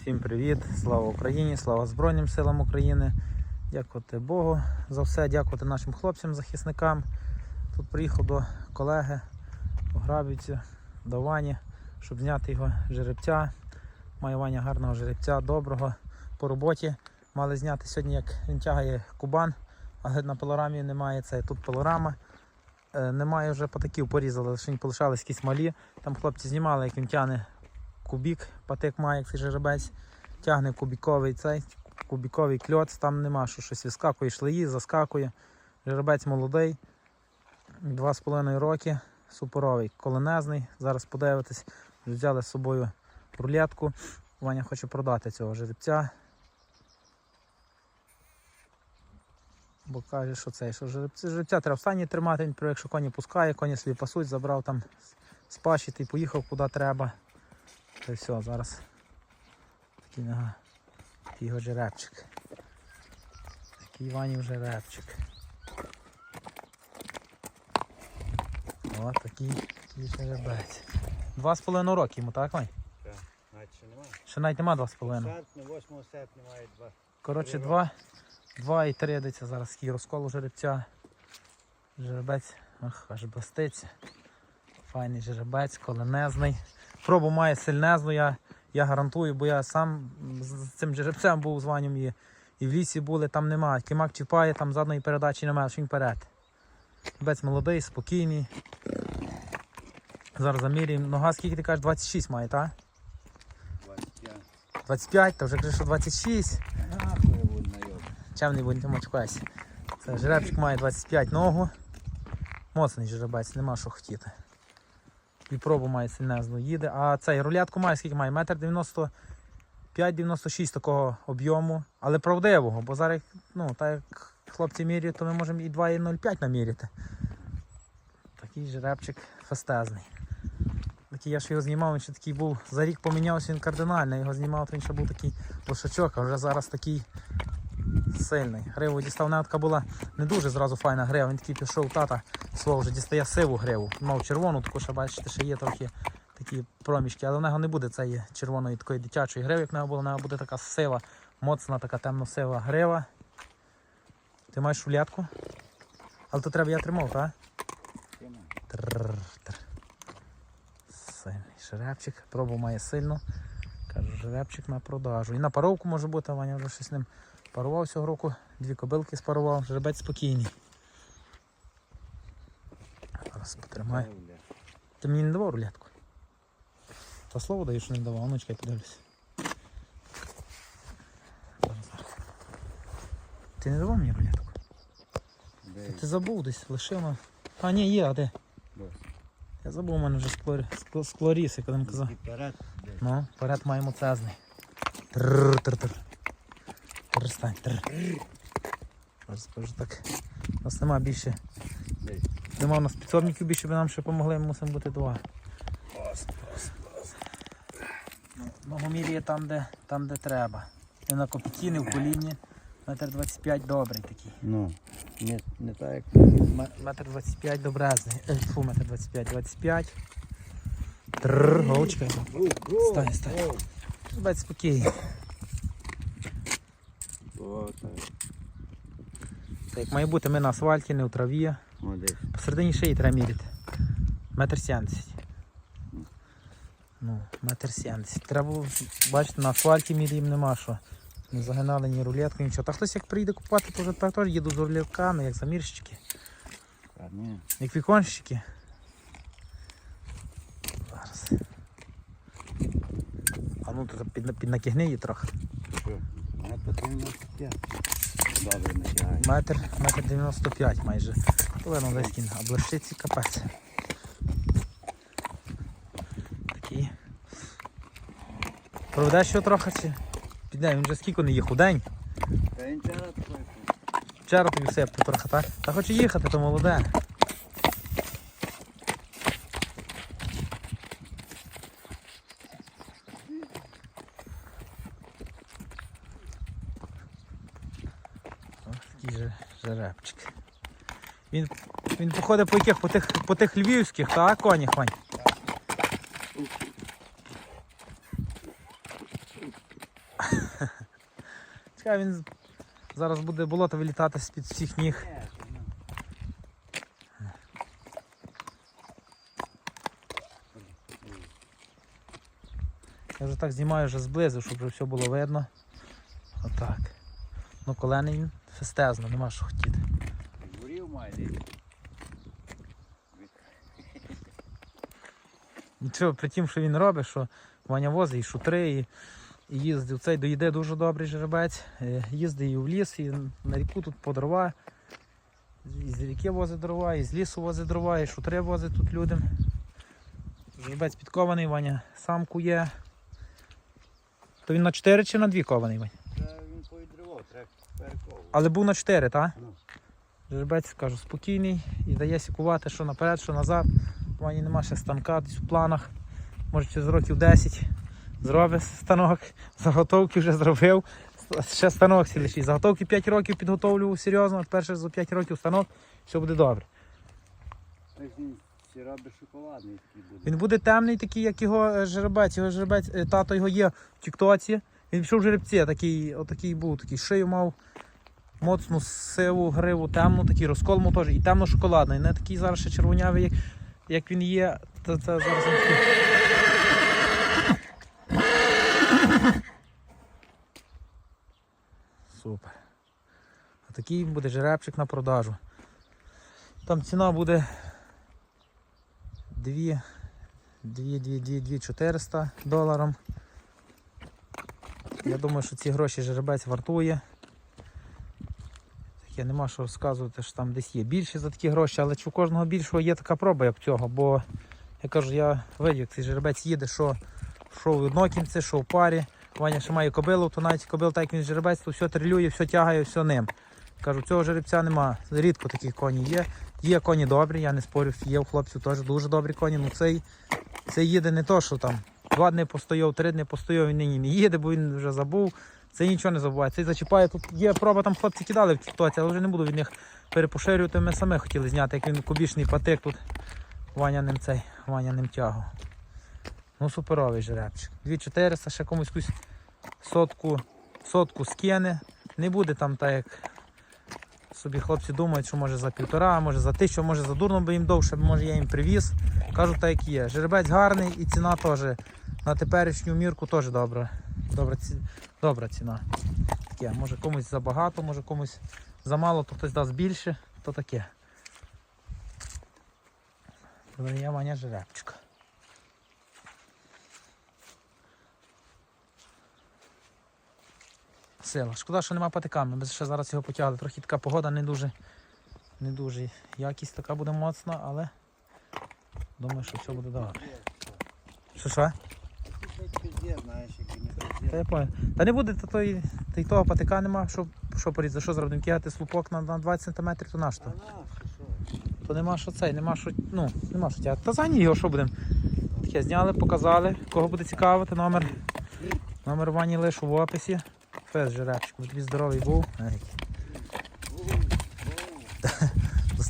Всім привіт! Слава Україні! Слава Збройним силам України! Дякувати Богу за все, дякувати нашим хлопцям, захисникам. Тут приїхав до колеги у Грабівці, до Вані, щоб зняти його жеребця. Має Ваня гарного жеребця, доброго по роботі. Мали зняти сьогодні, як він тягає кубан, але на пилорамі немає це. Тут пилорама. Е, Немає вже патиків, порізали, лише полишались якісь малі. Там хлопці знімали, як він тягне кубік, патик має цей жеребець, тягне кубіковий цей, кубіковий кльоц, там нема, що щось вискакує, шлеї, заскакує. Жеребець молодий, 2,5 роки, супоровий, коленезний. Зараз подивитись, взяли з собою рулетку. Ваня хоче продати цього жеребця. Бо каже, що це, що жеребця, треба в тримати, якщо коні пускає, коні собі пасуть, забрав там паші і поїхав куди треба. Та й все, зараз такий, такий його жеребчик. Такий Ванів жеребчик. О, такий, такий жеребець. Два з половиною роки йому, так, Вань? Так, навіть ще немає. Ще навіть нема два з половиною. Серпня, 8 серпня має два. Коротше, два, два і три диться зараз такий розкол у жеребця. Жеребець, ах, аж блиститься. Файний жеребець, коленезний. Пробу має сильнезну, я, я гарантую, бо я сам з цим жеребцем був з Ванем і, і в лісі були, там нема. Кімак чіпає, там задної передачі немає, що він вперед. Жеребець молодий, спокійний. Зараз замірюємо. Нога скільки ти кажеш, 26 має, так? 25. 25, то вже кажеш, що 26. Нахуй я буду найоб. Чим не будь мачкайся. Це жеребчик має 25 ногу. Моцний жеребець, нема що хотіти. І пробу має сильнезну їде. А цей рулятку має скільки має? Метр 95-96 такого об'єму, але правдивого, бо зараз, ну, так як хлопці міряють, то ми можемо і 2,05 наміряти. Такий жеребчик фестезний. Такий я ж його знімав, він ще такий був, за рік помінявся він кардинально, його знімав, то він ще був такий лошачок, а вже зараз такий сильний. Гриву дістав нетка була не дуже зразу файна грива. Він такий пішов тата свого вже дістає сиву гриву. Мав червону, таку ще бачите, ще є трохи такі проміжки, але в нього не буде цієї червоної такої дитячої гриви, як в нього було, в нього буде така сива, моцна, така темно-сива грива. Ти маєш рулетку? Але то треба я тримав, так? Сильний жеребчик. Пробу має сильно. Кажу, жеребчик на продажу. І на паровку може бути, Ваня вже щось з ним парував цього року. Дві кобилки спарував, жеребець спокійний. Зараз потримай. Ти мені не давав рулетку? Та слово даєш, що не давав, ну чекай, подивлюсь. Ти не давав мені рулетку? Де Ти забув десь, лишив на. А, ні, є, а де? Я забув, у мене вже склорі... скло... склоріз, як він казав. Ну, вперед маємо цезний. Трррр-тр-тр. Перестань. Скажу так. У нас нема більше. Нема у нас підсобників більше, би нам ще допомогли, мусимо бути два. Ну, Ногомір'я там, де, там, де треба. І на копіті, не в коліні. Метр 25 добрий такий. Ну, не, не так як Метр 25 добрезний. Е, Фу, метр 25, 25. Трррр, голочка. Стань, стань. Бать спокійно. О, так. Це як має бути, ми на асфальті, не у траві. Молодець. Посередині шиї треба міряти. Метр сімдесят. Ну, метр сімдесят. Треба, бачите, на асфальті міряємо нема що. Не загинали ні рулетку, нічого. Та хтось як прийде купати, то вже так теж їду з рулетками, як замірщики, як віконщики. Зараз. А ну тут під, піднакигни її трохи. Що? Мене потрібно 5. Добре, натягай. Метр, метр 95 майже. Повинно десь кін, а блищиці капець. Такі. Проведеш його трохи чи? Піде, він вже скільки не є худень. Та він вчора такий. Тобі все трохи, так? Та хоче їхати, то молоде. Ось такий же жеребчик. Він, він походить по яких? По тих, по тих львівських, так, конях, Вань? Чекай, він зараз буде болото вилітати з-під всіх ніг. Я вже так знімаю вже зблизу, щоб вже все було видно. Отак. Ну колений він фестезно, нема що хотіти. Нічого, при тім, що він робить, що Ваня возить і шутри, і, і їздив. Цей доїде дуже добрий жеребець. Е, Їздить і в ліс, і на ріку тут по дрова. І з ріки возить дрова, і з лісу возить дрова, і шутри возить тут людям. Жеребець підкований, Ваня сам кує. То він на 4 чи на 2 кований, Вань? Це він повідривав, треба перековувати. Але був на 4, так? Ну. Жеребець, кажу, спокійний і дає сікувати, що наперед, що назад. У Вані нема ще станка десь в планах. Може через років 10 зробить станок. Заготовки вже зробив. Ще станок сі. Заготовки 5 років підготовлював серйозно, перше за 5 років станок, все буде добре. Він шоколадний буде. Він буде темний, такий, як його е, жеребець. Його жеребець, е, тато його є в Тіктоці. Він пішов в жеребці, такий, отакий був, такий шию мав. Моцну сиву гриву, темну, такий розкол мав теж, і темно-шоколадний. Не такий зараз ще червонявий, як, як він є. Це, це зараз. Супер. А такий буде жеребчик на продажу. Там ціна буде 2 2, 2, 2, 2 400 доларом. Я думаю, що ці гроші жеребець вартує. Таке нема що розказувати, що там десь є більше за такі гроші, але чи у кожного більшого є така проба, як цього, бо я кажу, я видів, цей жеребець їде, що, що в однокінці, що в парі. Ваня ще має кобилу, то навіть кобил, так як він жеребець, то все трилює, все тягає, все ним. Кажу, цього жеребця нема. Рідко таких коні є. Є коні добрі, я не спорю, є у хлопців теж дуже добрі коні. Ну цей, цей їде не то, що там два дні постояв, три дні постояв, він нині не їде, бо він вже забув. Цей нічого не забуває. Цей зачіпає. Тут є проба, там хлопці кидали в тіктоці, але вже не буду від них перепоширювати. Ми самі хотіли зняти, як він кубічний патик тут. Ваня ним цей, Ваня ним тягав. Ну суперовий жеребчик. 2400, ще комусь якусь сотку, сотку скине. Не буде там так, як собі хлопці думають, що може за півтора, може за тисячу, може за дурно би їм довше, може я їм привіз. Кажу так як є. Жеребець гарний і ціна теж на теперішню мірку теж добра. Добра, ці... добра ціна. Таке, може комусь забагато, може комусь замало, то хтось дасть більше, то таке. Продає Ваня жеребчика. Сила. Шкода, що нема патиками. Ми ще зараз його потягли. Трохи така погода не дуже, не дуже. Якість така буде моцна, але думаю, що все буде добре. Що що? Та я понял. Та не буде, та, той, та й того патика нема, що, що порізати, за що зробимо? Кидати слупок на, на 20 см, то на що? А на, що, що? То нема що цей, нема що, ну, нема що тягати. Та за його що будемо? Таке зняли, показали. Кого буде цікавити, номер. Номер Вані лише в описі. Фес жеребчик, бо тобі здоровий був.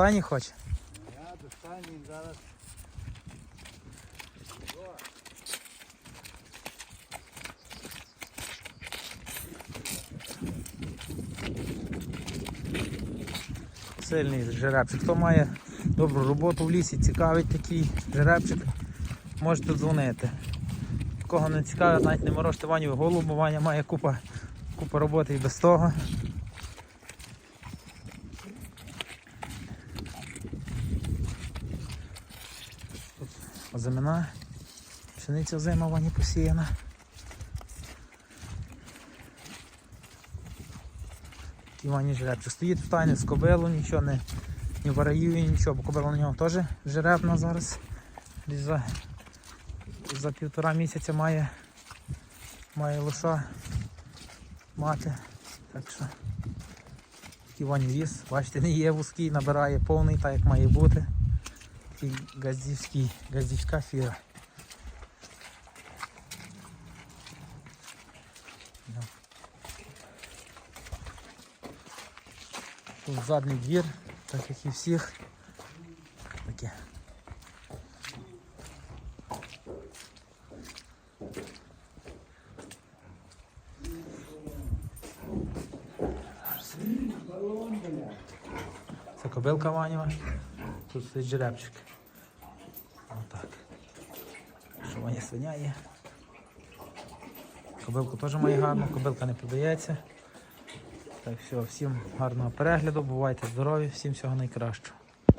Бум. Хоче. Я достану він зараз. Сильний жеребчик. Хто має добру роботу в лісі, цікавить такий жеребчик, можете дзвонити. Кого не цікавить, навіть не морожте Ваню голову, бо Ваня має купа, купа роботи і без того. Тут Озимина, пшениця зима Вані посіяна. Івані жеребчик. Стоїть в тайні з кобилу, нічого не, не вараює, нічого, бо кобила на нього теж жеребна зараз. За, за півтора місяця має, має лоша мати. Так що такий Вані віз, бачите, не є вузький, набирає повний, так як має бути. Такий газдівська фіра. Тут задній двір, так як і всіх. Таке. Це кобилка Ваніва. Тут стоїть жеребчик. Отак. Що моя свиня є. Кобилку теж має гарну, кобилка не продається. Так, все, всім гарного перегляду, бувайте здорові, всім всього найкращого.